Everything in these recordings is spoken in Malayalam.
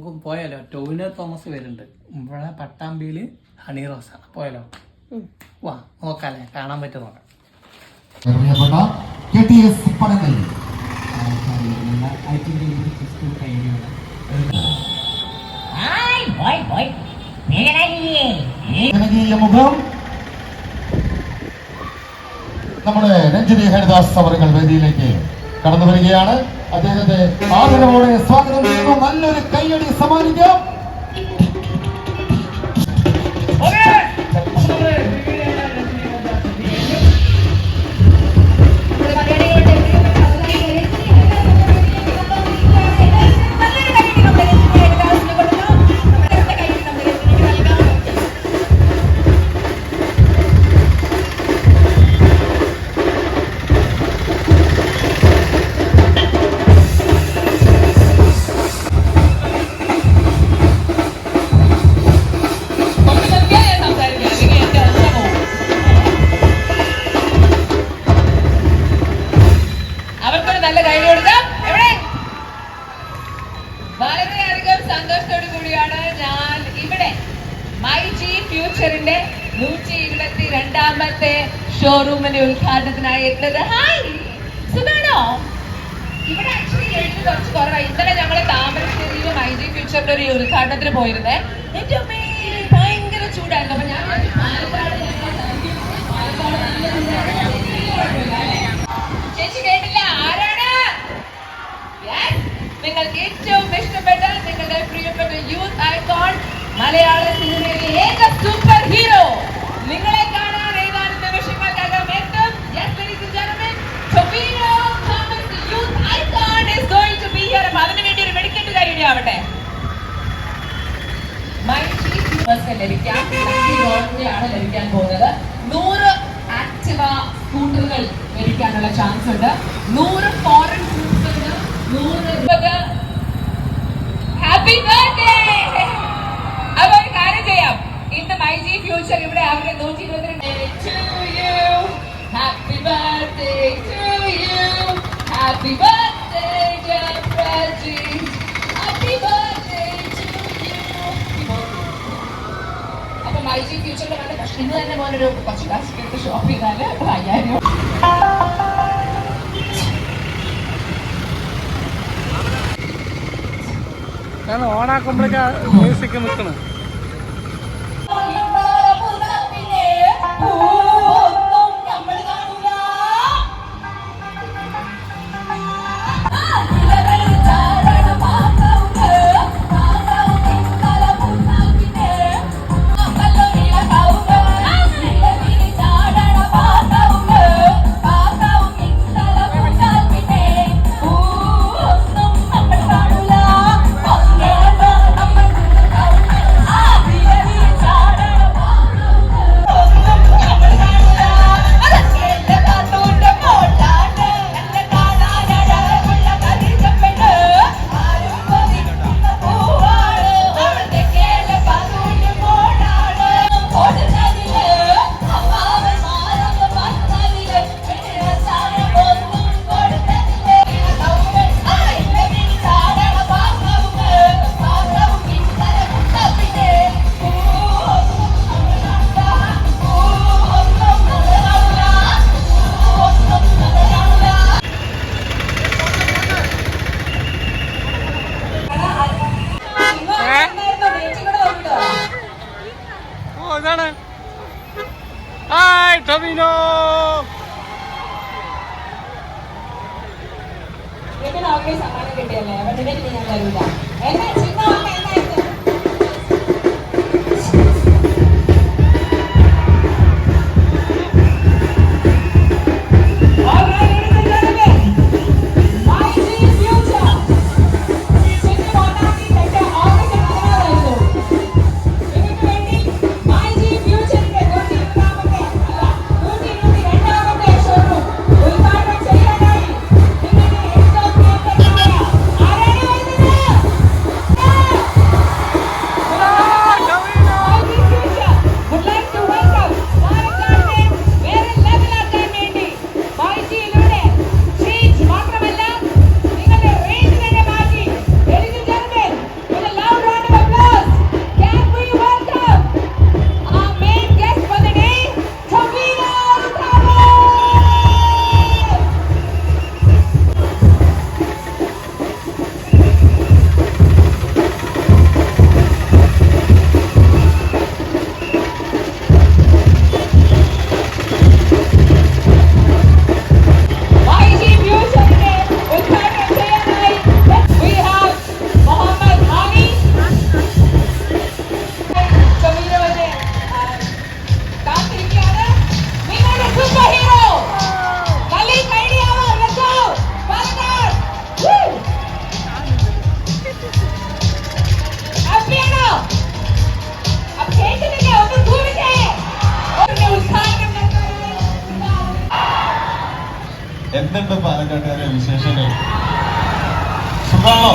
നമുക്ക് പോയാലോ? ടോവിനർ തോമസ് വരുന്നുണ്ട്. ഇവിടെ പട്ടാമ്പിയിൽ ഹണി റോസ്. ആണ് പോയാലോ വാ നോക്കാല്ലേ കാണാൻ പറ്റും നോക്കാം കെ ടി എസ് പടങ്ങൾ മുഖം. നമ്മുടെ രഞ്ജനി ഹരിദാസ് അവറുകൾ വേദിയിലേക്ക് കടന്നു വരികയാണ്. അദ്ദേഹത്തെ ആദരവോടെ സ്വാഗതം ചെയ്യുന്നു. നല്ലൊരു കൈയടി സമ്മാനിക്കാം. എത്തുന്നത് ഹായ് സുഖാണോ? ഇവിടെ ആക്ച്വലി എഴുതി കുറച്ച് കുറവായി. ഇന്നലെ ഞങ്ങൾ താമരശ്ശേരിയിലും ഐ ജി ഫ്യൂച്ചറിന്റെ ഒരു ഉദ്ഘാടനത്തിന് പോയിരുന്നേ. എന്റെ അമ്മേ ഭയങ്കര ചൂടായിരുന്നു. അപ്പൊ ഞാൻ. ചേച്ചി കേട്ടില്ല? ആരാണ്. നിങ്ങൾക്ക് ഏറ്റവും ഇഷ്ടപ്പെട്ട നിങ്ങളുടെ പ്രിയപ്പെട്ട യൂത്ത് ഐക്കോൺ മലയാള സിനിമയിലെ ഏക സൂപ്പർ ഹീറോ നിങ്ങളെ അപ്പൊ അതിനു വേണ്ടി ഒരു വെടിക്കെട്ട് കാര്യം ആവട്ടെ യൂണിവേഴ്സിന് ലഭിക്കാൻ പോകുന്നത്. നൂറ് ആക്ടിവ സ്കൂട്ടറുകൾ ലഭിക്കാനുള്ള ചാൻസ് ഉണ്ട്. നൂറ് ഫോറിൻ ഉണ്ട് നൂറ് ഹാപ്പി ബർത്ത്ഡേ അപ്പൊ ഒരു ചെയ്യാം. മൈ ഫ്യൂച്ചർ ഇവിടെ ഹാപ്പി ബർത്ത്ഡേ ഹാപ്പി ബർത്ത്ഡേ അപ്പൊ മൈ ഇന്ന് തന്നെ കുറച്ച് ഓണാക്കുമ്പോഴേക്കാ മ്യൂസിക് നിൽക്കണം ഹായ് ടൊവിനോ സമ്മാനം കിട്ടിയല്ലേ അവരുടെ ഞാൻ തരൂല യു പാലക്കാട്ടുകാരെ വിശേഷങ്ങൾ. സുഖമാണോ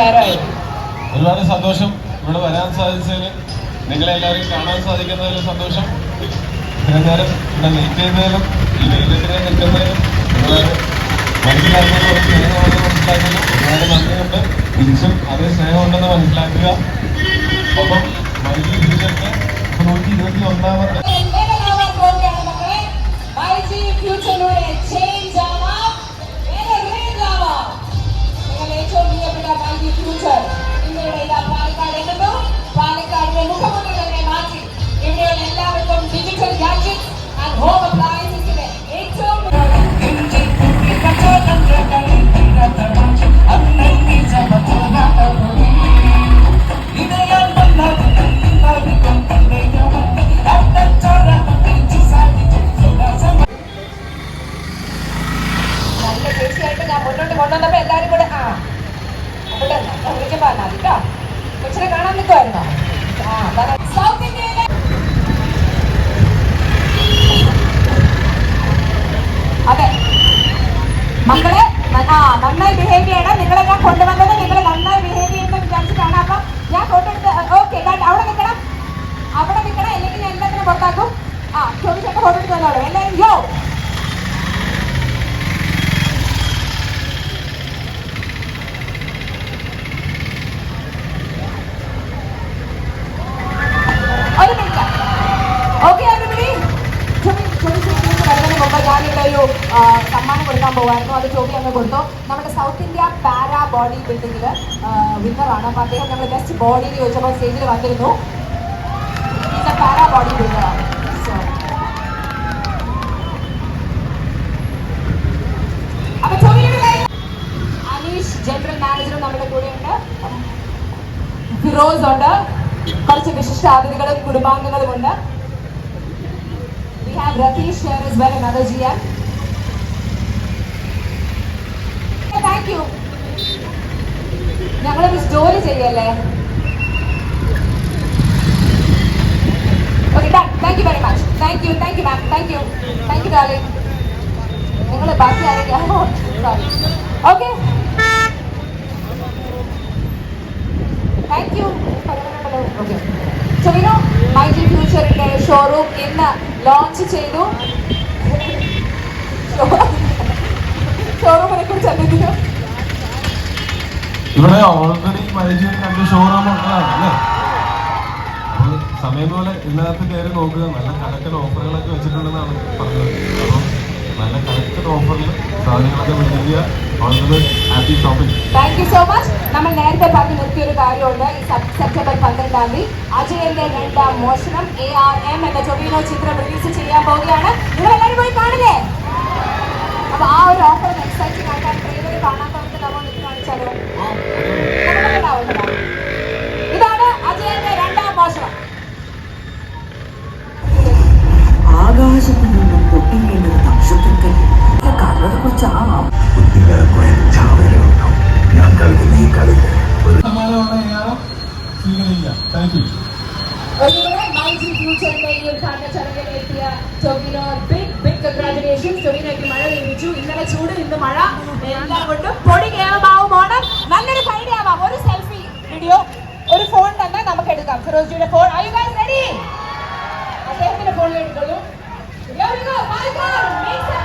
നേരമായി. ഒരുപാട് സന്തോഷം ഇവിടെ വരാൻ സാധിച്ചതിൽ നിങ്ങളെ എല്ലാവരെയും കാണാൻ സാധിക്കുന്നതിൽ സന്തോഷം. ഇത്രയും നേരം ഇവിടെ വെയിറ്റ് ചെയ്തതിലും ഈ വെയിലത്തിനെ നിൽക്കുന്നതിലും നിങ്ങളെ മനസ്സിലാക്കുന്നതും സ്നേഹമുണ്ടെന്ന് മനസ്സിലാക്കുന്നു ഒരുപാട് നന്ദിയുണ്ട് തിരിച്ചും അതേ സ്നേഹമുണ്ടെന്ന് മനസ്സിലാക്കുക ഒപ്പം മൈജി ഫ്യൂച്ചറിന്റെ നൂറ്റി ഇരുപത്തി ഒന്നാമത്തെ ചേച്ചിയായിട്ട് ഞാൻ മുന്നോട്ട് കൊണ്ടുവന്നപ്പോ എല്ലാരും കൂടെ ആ അവിടെ വിളിക്കാൻ മതി കേട്ടോ കൊച്ചിനെ കാണാൻ നിൽക്കുമായിരുന്നോ ആ സൗത്ത് ഇന്ത്യയിലെ അതെ. മക്കളെ ആ നന്നായി ബിഹേവ് ചെയ്യണം. നിങ്ങളെ ഞാൻ കൊണ്ടുവന്നത് നിങ്ങൾ നന്നായി ബിഹേവ് ചെയ്യുന്ന വിചാരിച്ചിട്ടാണ്. അപ്പൊ ഞാൻ ഫോട്ടോ എടുത്ത് ഓക്കെ അവിടെ നിൽക്കണം. അവിടെ നിൽക്കണം. അല്ലെങ്കിൽ ഞാൻ എല്ലാത്തിനും പുറത്താക്കും. ആ ചോദിച്ചൊക്കെ ഫോട്ടോ എടുത്ത് തന്നോളൂ എല്ലാവരും യോ ഒരു മിനിറ്റ് ഓക്കെ everybody? ചോബി, ചോബി സ്റ്റേജിലേക്ക് വരുന്നതിന് മുമ്പ് ഞാനിവിടെ ഒരു സമ്മാനം കൊടുക്കാൻ പോകുമായിരുന്നു അത് ചോബി അങ്ങ് കൊടുത്തു. നമ്മുടെ സൗത്ത് ഇന്ത്യ പാരാ ബോഡി ബിൽഡിംഗിൽ വിന്നറാണ് അപ്പോൾ അദ്ദേഹം ഞങ്ങൾ ബെസ്റ്റ് ബോഡി എന്ന് ചോദിച്ചപ്പോൾ സ്റ്റേജിൽ വന്നിരുന്നു. പാരാ ബോഡി ബിൽഡറാണ് ഫിറോസ് ഉണ്ട്. കുറച്ച് വിശിഷ്ടാതിഥികളും കുടുംബാംഗങ്ങളും ഉണ്ട്. We have Ratheesh here as well another GM thank you ഞങ്ങളൊരു ജോലി ചെയ്യല്ലേ? Okay thank you very much thank you thank you ma'am thank you thank you darling നിങ്ങൾ ബാക്കി ആരെങ്കിലും sorry okay thank you okay Tovino myG ഫ്യൂച്ചറിന്റെ showroom ഇന്ന് ലോഞ്ച് ചെയ്തു. ഷോറൂമിനെ കുറിച്ച് എന്തെങ്കിലും ഇവിടെ ഓൾറെഡി മൈജി രണ്ട് ഷോറൂം ഉള്ളതാണ് അല്ലേ? സമയം പോലെ ഇതിനകത്ത് കയറി നോക്കുക. നല്ല കലക്കൽ ഓഫറുകളൊക്കെ വെച്ചിട്ടുണ്ടെന്നാണ് പറഞ്ഞത്. അപ്പം നല്ല കലക്കൽ ഓഫറിൽ സാധനങ്ങളൊക്കെ shopping thank you so much നമ്മൾ നേരത്തെ പറഞ്ഞു നിർത്തിയ ഒരു കാര്യമുണ്ട്. ഈ സെപ്- സെപ്റ്റംബർ പന്ത്രണ്ടാം തീയതി അജയന്റെ രണ്ടാം മോഷണം എ ആർ എം എന്ന ടൊവിനോ ചിത്രം റിലീസ് ചെയ്യാൻ പോവുകയാണ്. നിങ്ങൾ എല്ലാവരും പോയി കാണില്ലേ അപ്പൊ ആ ഒരു ഓഫർ എക്സൈറ്റിംഗ് ആയിട്ടാണ് ട്രെയിലർ കാണാത്തവർക്ക് നമ്മൾ കാണിച്ചാലോ? ഇതാണ് അജയന്റെ രണ്ടാം മോഷണം. ആകാശത്തു നിന്നും പൊട്ടിക്കേണ്ടത് നക്ഷത്രത്തിൽ കണ്ണതെ കുറിച്ചാവാം ഞാൻ കളിക്കുന്ന ഈ ടൊവിനോ ബിഗ് ബിഗ് കൺഗ്രാറ്റുലേഷൻസ് ടൊവിനോയ്ക്ക് മഴ ലഭിച്ചു. ഇന്നലെ ചൂട് ഇന്ന് മഴ. എല്ലാം കൊണ്ടും പൊടി കേരളമാവും Kuroz Junior Court. Are you guys ready? Okay, I'm going to go here. We go. Five, four, three, two.